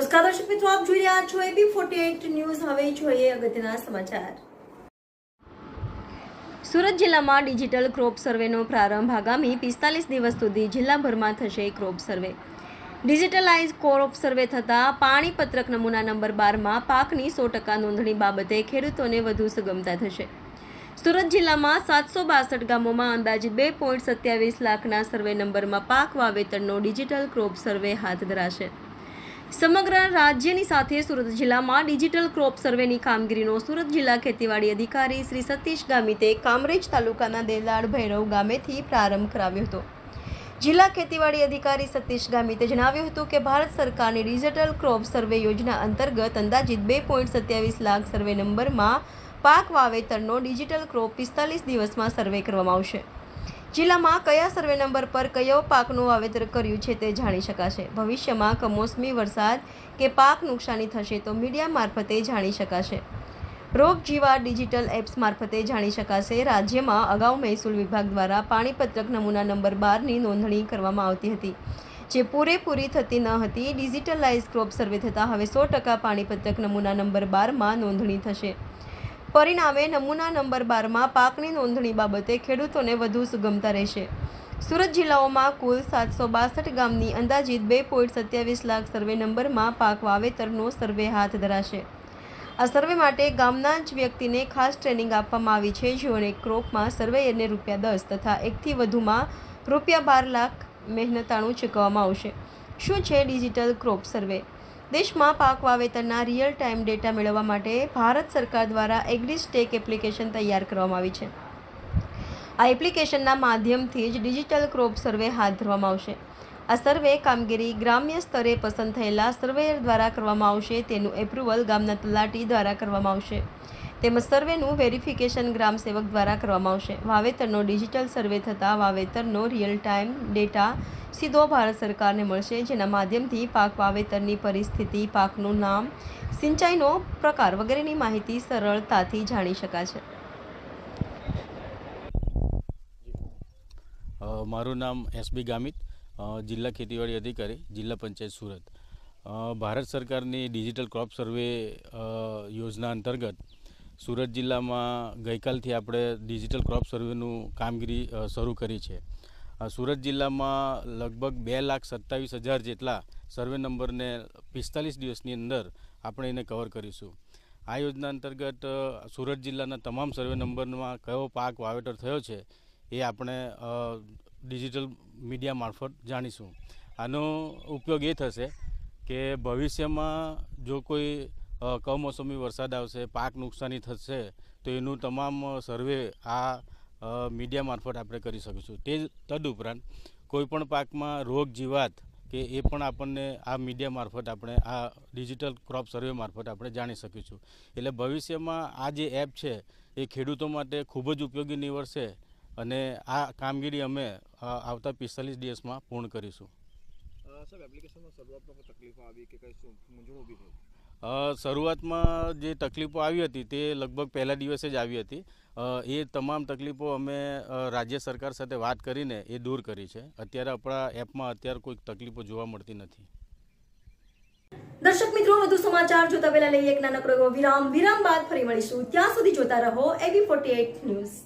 નમસ્કાર દર્શક મિત્રો, આપ જોઈ રહ્યા છો એબી ફોર્ટી ન્યૂઝ. હવે જોઈએ અગત્યના સમાચાર. સુરત જિલ્લામાં ડિજિટલ ક્રોપ સર્વેનો પ્રારંભ આગામી પિસ્તાલીસ દિવસ સુધી જિલ્લાભરમાં થશે crop survey. Digitalize crop survey થતાં પાણી પત્રક નમૂના નંબર બારમાં પાકની સો ટકા નોંધણી બાબતે ખેડૂતોને વધુ સુગમતા થશે. સુરત જિલ્લામાં સાતસો બાસઠ ગામોમાં અંદાજે બે પોઈન્ટ સત્યાવીસ લાખના સર્વે નંબરમાં પાક વાવેતરનો ડિજિટલ ક્રોપ સર્વે હાથ ધરાશે. સમગ્ર રાજ્યની સાથે સુરત જિલ્લામાં ડિજિટલ ક્રોપ સર્વેની કામગીરીનો સુરત જિલ્લા ખેતીવાડી અધિકારી શ્રી સતીશ ગામિતે કામરેજ તાલુકાના દેલાડ ભૈરવ ગામેથી પ્રારંભ કરાવ્યો હતો. જિલ્લા ખેતીવાડી અધિકારી સતીશ ગામિતે જણાવ્યું હતું કે ભારત સરકારની ડિજિટલ ક્રોપ સર્વે યોજના અંતર્ગત અંદાજિત બે પોઈન્ટ સત્યાવીસ લાખ સર્વે નંબરમાં પાક વાવેતરનો ડિજિટલ ક્રોપ પિસ્તાલીસ દિવસમાં સર્વે કરવામાં આવશે. જિલ્લામાં કયા સર્વે નંબર પર કયો પાકનું વાવેતર કર્યું છે તે જાણી શકાશે. ભવિષ્યમાં કમોસમી વરસાદ કે પાક નુકસાની થશે તો મીડિયા મારફતે જાણી શકાશે. રોગ જીવા ડિજિટલ એપ્સ મારફતે જાણી શકાશે. રાજ્યમાં અગાઉ મહેસૂલ વિભાગ દ્વારા પાણીપત્રક નમૂના નંબર બારની નોંધણી કરવામાં આવતી હતી, જે પૂરેપૂરી થતી ન હતી. ડિજિટલાઇઝ ક્રોપ સર્વે થતાં હવે સો ટકા પાણીપત્રક નમૂના નંબર બારમાં નોંધણી થશે. પરિણામે નમૂના નંબર બારમાં પાકની નોંધણી બાબતે ખેડૂતોને વધુ સુગમતા રહેશે. સુરત જિલ્લાઓમાં કુલ સાતસો બાસઠ ગામની અંદાજિત બે પોઈન્ટ સત્યાવીસ લાખ સર્વે નંબરમાં પાક વાવેતરનો સર્વે હાથ ધરાશે. આ સર્વે માટે ગામના જ વ્યક્તિને ખાસ ટ્રેનિંગ આપવામાં આવી છે, જેઓને ક્રોપમાં સર્વેયરને રૂપિયા દસ તથા એકથી વધુમાં રૂપિયા બાર લાખ મહેનતાણું ચૂકવવામાં આવશે. શું છે ડિજિટલ ક્રોપ સર્વે? દેશમાં પાક વાવેતરના રિયલ ટાઈમ ડેટા મેળવવા માટે ભારત સરકાર દ્વારા એગ્રીસ્ટેક એપ્લિકેશન તૈયાર કરવામાં આવી છે. આ એપ્લિકેશનના માધ્યમથી જ ડિજિટલ ક્રોપ સર્વે હાથ ધરવામાં આવશે. આ સર્વે કામગીરી ગ્રામ્ય સ્તરે પસંદ થયેલા સર્વેયર દ્વારા કરવામાં આવશે. તેનું એપ્રુવલ ગામના તલાટી દ્વારા કરવામાં આવશે. તેમજ સર્વેનું વેરિફિકેશન ગ્રામ સેવક દ્વારા કરવામાં આવશે. વાવેતરનો ડિજિટલ સર્વે થતાં વાવેતરનો રિયલ ટાઈમ ડેટા સીધો ભારત સરકારને મળશે. જેના માધ્યમથી પાક વાવેતરની પરિસ્થિતિ, પાકનું નામ, સિંચાઈનો પ્રકાર વગેરેની માહિતી સરળતાથી જાણી શકાશે. મારું નામ એસબી ગામિત જિલ્લા ખેતીવાડી અધિકારી, જિલ્લા પંચાયત સુરત. ભારત સરકારની ડિજિટલ ક્રોપ સર્વે યોજના અંતર્ગત સુરત જિલ્લામાં ગઈકાલથી આપણે ડિજિટલ ક્રોપ સર્વેનું કામગીરી શરૂ કરી છે. સુરત જિલ્લામાં લગભગ બે લાખ સત્તાવીસ હજાર જેટલા સર્વે નંબરને પિસ્તાલીસ દિવસની અંદર આપણે એને કવર કરીશું. આ યોજના અંતર્ગત સુરત જિલ્લાના તમામ સર્વે નંબરમાં કયો પાક વાવેતર થયો છે એ આપણે ડિજિટલ મીડિયા મારફત જાણીશું. આનો ઉપયોગ એ થશે કે ભવિષ્યમાં જો કોઈ કમોસમી વરસાદ આવશે, પાક નુકસાની થશે, તો એનું તમામ સર્વે આ મીડિયા મારફત આપણે કરી શકીશું. તે તદુપરાંત કોઈપણ પાકમાં રોગ, જીવાત કે એ પણ આપણને આ મીડિયા મારફત આપણે, આ ડિજિટલ ક્રોપ સર્વે મારફત આપણે જાણી શકીશું. એટલે ભવિષ્યમાં આ જે એપ છે, એ ખેડૂતો માટે ખૂબ જ ઉપયોગી નીવડશે અને આ કામગીરી અમે આવતા પિસ્તાલીસ દિવસમાં પૂર્ણ કરીશું. સાહેબ એપ્લિકેશનમાં શરૂઆતમાં તકલીફો આવી કે કઈ મૂંઝવણ ઊભી થઈ? શરૂઆતમાં જે તકલીફો આવી હતી તે લગભગ પહેલા દિવસે જ આવી હતી. એ તમામ તકલીફો અમે રાજ્ય સરકાર સાથે વાત કરીને એ દૂર કરી છે. અત્યારે આપણા એપમાં અત્યારે કોઈ તકલીફો જોવા મળતી નથી. દર્શક મિત્રો, વધુ સમાચાર જોતા પહેલા લઈએ એક નાનકડો વિરામ. વિરામ બાદ ફરી મળીશું. ત્યાં સુધી જોતા રહો એબી ફોર્ટી ન્યૂઝ